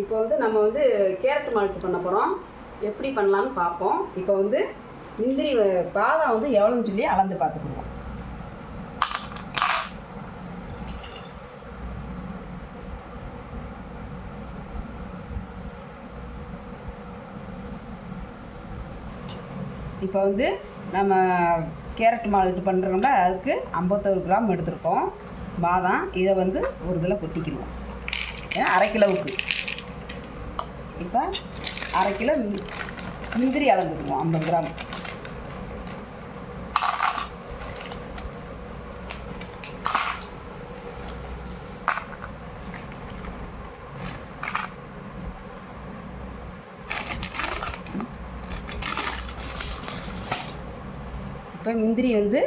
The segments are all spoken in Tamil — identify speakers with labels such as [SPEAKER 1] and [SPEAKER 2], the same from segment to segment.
[SPEAKER 1] இப்போ வந்து நம்ம வந்து கேரட் மால்ட் பண்ண போகிறோம் எப்படி பண்ணலான்னு பார்ப்போம். இப்போ வந்து முந்திரி பாதாம் வந்து எவ்வளோன்னு சொல்லி அளந்து பார்த்துக்குவோம் இப்போ வந்து நம்ம கேரட் மால்ட் பண்ணுறோம்ல அதுக்கு ஐம்பத்தோரு கிராம் எடுத்திருக்கோம். பாதாம் இதை வந்து ஒரு இதில் கொட்டிக்கிடுவோம். ஏன்னா அரை கிலோவுக்கு. இப்போ அரை கிலோ முந்திரி அளந்துக்குவோம் ஐம்பது கிராம். இப்போ முந்திரி வந்து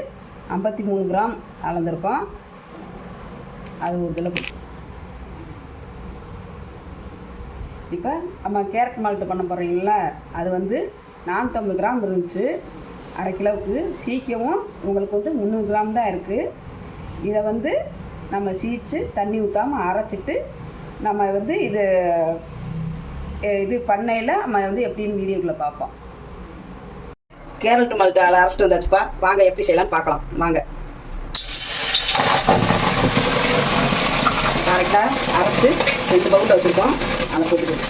[SPEAKER 1] ஐம்பத்தி மூணு கிராம் அளந்திருக்கோம். அது ஒரு இதில் கொட்டி இப்போ நம்ம கேரட் மால்ட்டு பண்ண போகிறீங்களா அது வந்து நானூற்றம்பது கிராம் இருந்துச்சு. அரை கிலோவுக்கு சீக்கிரமும் உங்களுக்கு வந்து முந்நூறு கிராம் தான் இருக்குது இதை வந்து நம்ம சீச்சு தண்ணி ஊற்றாமல் அரைச்சிட்டு நம்ம வந்து இது இது பண்ணையில் நம்ம வந்து எப்படின்னு வீடியோக்குள்ளே பார்ப்போம். கேரட் மால்ட்டு அரைச்சிட்டு வந்தாச்சுப்பா. வாங்க எப்படி செய்யலாம்னு பார்க்கலாம். வாங்க. கரெக்டாக அரைச்சி ரெண்டு பவுலில் வச்சுருக்கோம். அதை போட்டுக்கணும்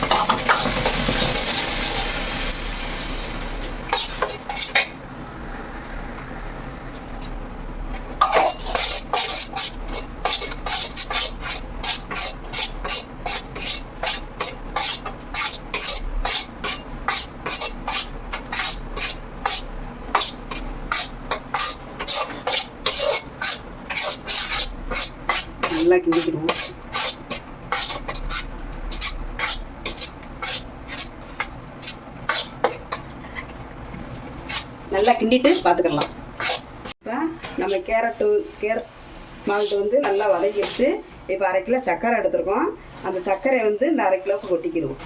[SPEAKER 1] நல்லா கிண்டிக்கிடுவோம். நல்லா கிண்டிட்டு பார்த்துக்கலாம் இப்போ நம்ம கேரட்டு கேரட் மால்ட்டு வந்து நல்லா வதக்கிடுச்சு. இப்போ அரை கிலோ சர்க்கரை எடுத்துருக்கோம். அந்த சர்க்கரை வந்து இந்த அரை கிலோவுக்கு கொட்டிக்கிடுவோம்.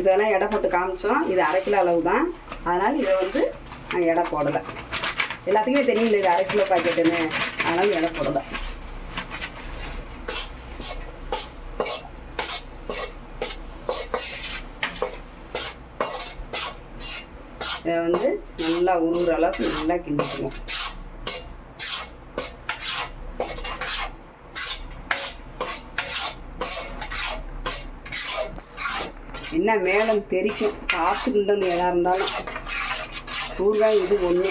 [SPEAKER 1] இதெல்லாம் எடை போட்டு காமிச்சோம். இது அரை கிலோ அளவு தான் அதனால் இதை வந்து நான் எடை போடலை. எல்லாத்துக்குமே தெரியும் இது அரை கிலோ பாக்கெட்டுன்னு. அதனால் எடை போடலை இதை வந்து நல்லா உருகுற அளவுக்கு நல்லா கிண்டிக்கணும். என்ன மேலும் தெரிக்கும்? பார்த்துக்கிட்டோம் எதாக இருந்தாலும். ஊறுகாய் இது ஒன்று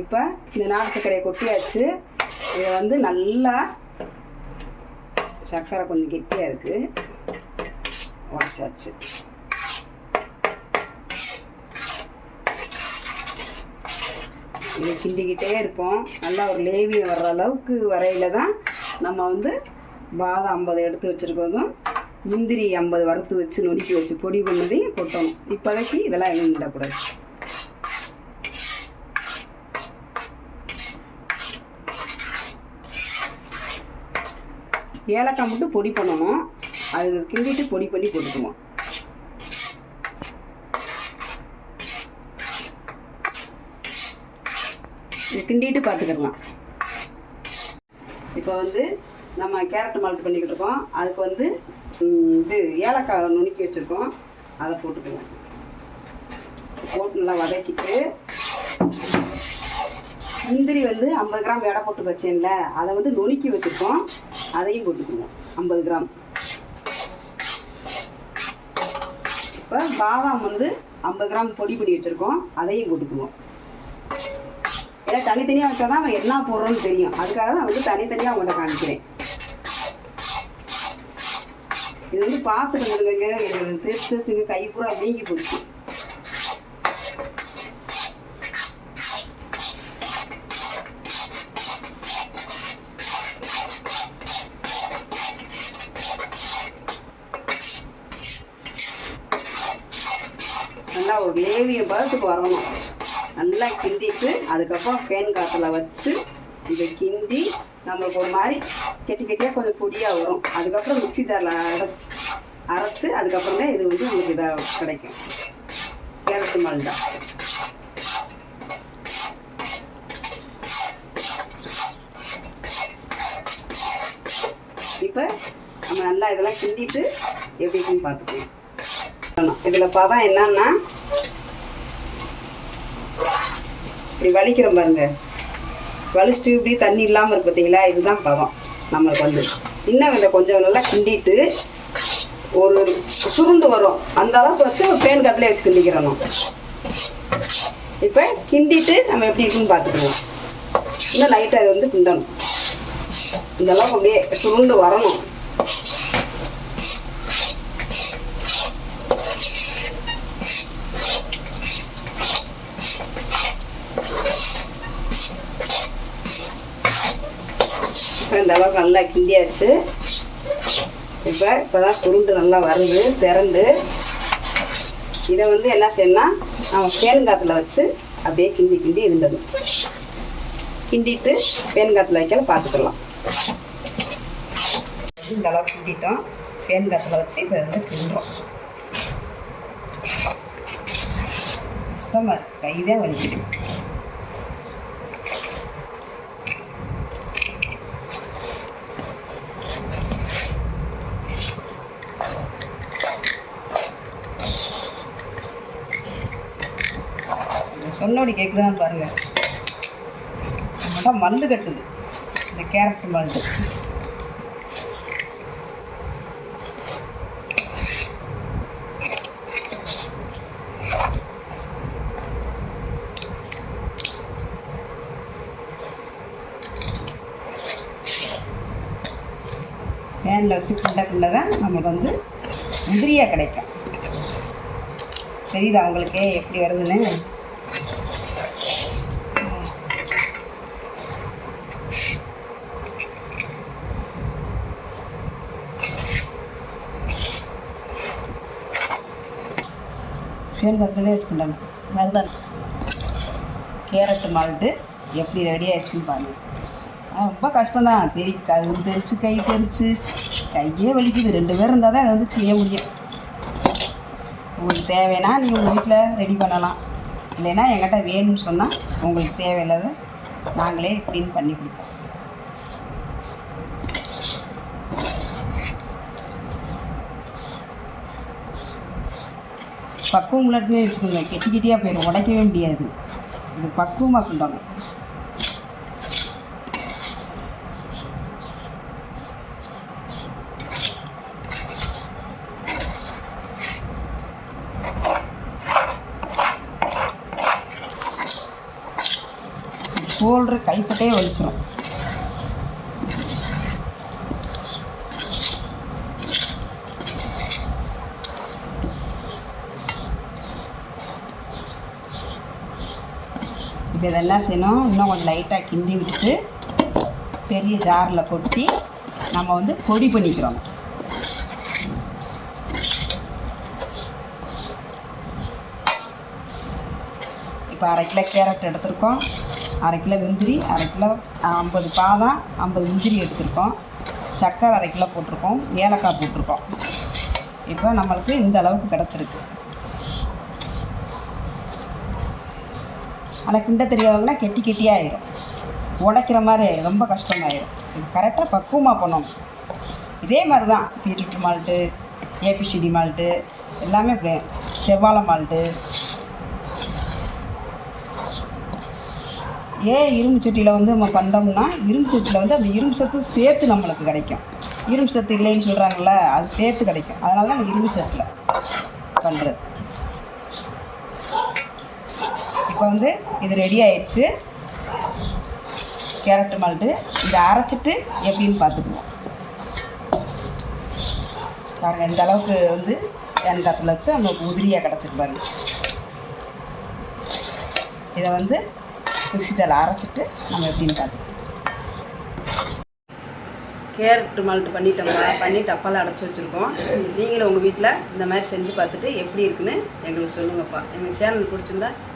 [SPEAKER 1] இப்போ இந்த நாட்டு சர்க்கரையை கொட்டியாச்சு. இதை வந்து நல்லா சர்க்கரை கொஞ்சம் கெட்டியாக இருக்குது உடச்சாச்சு இதை கிண்டிக்கிட்டே இருப்போம். நல்லா ஒரு லேவியம் வர்ற அளவுக்கு வரையில் தான் நம்ம வந்து பாதாம் ஐம்பது எடுத்து வச்சுருக்கோதும் முந்திரி ஐம்பது வறுத்து வச்சு நொறுக்கி வச்சு பொடி பண்ணதையும் கொட்டணும். இப்போதைக்கு இதெல்லாம் எதுவும் விடக்கூடாது ஏலக்காய் மட்டும் பொடி பண்ணணும். அது கிண்டிட்டு பொடி பண்ணி போட்டுக்குவோம் இது கிண்டிட்டு பார்த்துக்கிடலாம் இப்போ வந்து நம்ம கேரட் மால்ட் பண்ணிக்கிட்டு இருக்கோம். அதுக்கு வந்து இது ஏலக்காய் நுணுக்கி வச்சுருக்கோம். அதை போட்டுக்கலாம் போட்டு நல்லா வதக்கிட்டு முந்திரி வந்து ஐம்பது கிராம் எடை போட்டு வச்சேன்ல அதை வந்து நுணுக்கி வச்சுருக்கோம். அதையும் போட்டுக்குவோம் ஐம்பது கிராம். இப்போ பாதாம் வந்து ஐம்பது கிராம் பொடி பண்ணி வச்சுருக்கோம் அதையும் போட்டுக்குவோம். ஏன்னா தனித்தனியாக வச்சா தான் அவன் என்ன போடுறோன்னு தெரியும். அதுக்காக தான் வந்து தனித்தனியாக உங்கள்கிட்ட காமிக்கிறேன். இது வந்து பார்த்துட்டு இது தேய்ச்சி தேய்ச்சிங்க கை பூரா வீங்கி போச்சு. நல்லா ஒரு பதத்துக்கு வரணும். நல்லா கிண்டிட்டு அதுக்கப்புறம் ஃபேன் காற்றில் வச்சு இதை கிண்டி நம்மளுக்கு ஒரு மாதிரி கெட்டி கெட்டியாக கொஞ்சம் பொடியாக வரும். அதுக்கப்புறம் மிக்சி ஜாரில் அரைச்சி அரைச்சி அதுக்கப்புறம் தான் இது வந்து உங்களுக்கு இதாக கிடைக்கும். கேரட்டு மல்டா. இப்போ நம்ம நல்லா இதெல்லாம் கிண்டிட்டு எப்படி இருக்குன்னு பார்த்துக்கலாம். இதில் பதம் என்னன்னா இப்படி வலிக்கிறோம் பாருங்க. வலிச்சுட்டு இப்படி தண்ணி இல்லாமல் இருக்கு பார்த்தீங்களா இதுதான் பதம் நம்மளுக்கு வந்து இன்னும் இதை கொஞ்சம் நல்லா கிண்டிட்டு ஒரு சுருண்டு வரும். அந்த அளவுக்கு வச்சு ஒரு பேன் கத்திலே வச்சு கிண்டிக்கிறணும். இப்போ கிண்டிட்டு நம்ம எப்படி இருக்குன்னு பார்த்துக்குவோம். இன்னும் லைட்டாக இதை வந்து கிண்டணும். இந்த அளவுக்கு அப்படியே சுருண்டு வரணும். இந்த அளவுக்கு நல்லா கிண்டியாச்சு. இப்போ இப்போ தான் சுருண்டு நல்லா வருது திறந்து. இதை வந்து என்ன செய்யணும்னா நம்ம பேனுங்காத்தில் வச்சு அப்படியே கிண்டி கிண்டி இருந்தது. கிண்டிட்டு பேனுங்காத்தில் வைக்கல பார்த்துக்கலாம். இந்த அளவுக்கு கிண்டிட்டோம். பேனுங்காத்தில் வச்சு இதை வந்து கிண்டுறோம். சுத்தமாக இருக்கு. கைதான் வலிக்குது. சொன்னபடி கேட்குதான்னு பாருங்க. நம்மதான் மல்லு கட்டுது. இந்த கேரட் மல்லு. ஃபேனில் வச்சு கிண்ட கிண்ட தான் நமக்கு வந்து முந்திரியாக கிடைக்கும். தெரியுதா அவங்களுக்கே எப்படி வருதுன்னு? ஃபேன் வச்சுக்கிட்டாங்க மருதன் கேரட்டு மால்ட்டு. எப்படி ரெடி ஆயிடுச்சுன்னு பாருங்க. ரொம்ப கஷ்டம்தான். தெரி கை தெரிச்சு கை தெரிச்சு கையே வலிக்குது. ரெண்டு பேர் இருந்தால் தான் அதை வந்து செய்ய முடியும். உங்களுக்கு தேவைன்னா நீங்கள் உங்கள் வீட்டில் ரெடி பண்ணலாம். இல்லைன்னா என்கிட்ட வேணும்னு சொன்னால் உங்களுக்கு தேவையில்லாத நாங்களே க்ளீன் பண்ணி கொடுப்போம். பக்குவம் இல்லாட்டுமே வச்சுக்கோங்க. கெட்டி கெட்டியாக போயிடும் உடைக்கவே முடியாது. இது பக்குவமாக கொண்டாங்க போல்ற கைப்பட்டே வலிச்சிடும் இப்போ இதெல்லாம் செய்யணும். இன்னும் கொஞ்சம் லைட்டாக கிண்டி விட்டுட்டு பெரிய ஜாரில் கொட்டி நம்ம வந்து பொடி பண்ணிக்கிறோம். இப்போ அரை கிலோ கேரட் எடுத்திருக்கோம். அரை கிலோ முந்திரி அரை கிலோ ஐம்பது பாதாம் ஐம்பது முந்திரி எடுத்திருக்கோம். சக்கரை அரை கிலோ போட்டிருக்கோம். ஏலக்காய் போட்டிருக்கோம். இப்போ நம்மளுக்கு இந்த அளவுக்கு கிடச்சிருக்கு. ஆனால் கிண்ட தெரியாதவங்கன்னா கெட்டி கெட்டியாகிடும் உடைக்கிற மாதிரி ஆயிடும் ரொம்ப கஷ்டமாயிடும் இது கரெக்டாக பக்குவமாக பண்ணணும் இதே மாதிரி தான் பீட்ரூட் மால்ட்டு ஏபிசிடி மால்ட்டு எல்லாமே இப்படி செவ்வாழை மால்ட்டு ஏன் இரும்பு சட்டியில் வந்து நம்ம பண்ணுறோம்னா இரும்பு சட்டியில் வந்து அந்த இரும்பு சத்து சேர்த்து நம்மளுக்கு கிடைக்கும். இரும்பு சத்து இல்லைன்னு சொல்கிறாங்கல்ல அது சேர்த்து கிடைக்கும். அதனால தான் இரும்பு சட்டில் பண்ணுறது இப்போ வந்து இது ரெடி ஆயிடுச்சு. கேரட் மால்ட்டு இதை அரைச்சிட்டு எப்படின்னு பார்த்துக்குவோம் பாருங்கள் இந்த அளவுக்கு வந்து தேங்காத்தில் வச்சு நம்மளுக்கு உதிரியாக கிடச்சிருக்கு பாருங்க. இதை வந்து மிக்சியில் அரைச்சிட்டு நம்ம எப்படின்னு பார்த்துக்குவோம் கேரட் மால்ட் பண்ணிட்டோம்ப்பா பண்ணி டப்பாவில் அடைச்சி வச்சுருக்கோம். நீங்களும் உங்கள் வீட்டில் இந்த மாதிரி செஞ்சு பார்த்துட்டு எப்படி இருக்குன்னு எங்களுக்கு சொல்லுங்கப்பா. எங்கள் சேனல் பிடிச்சிருந்தா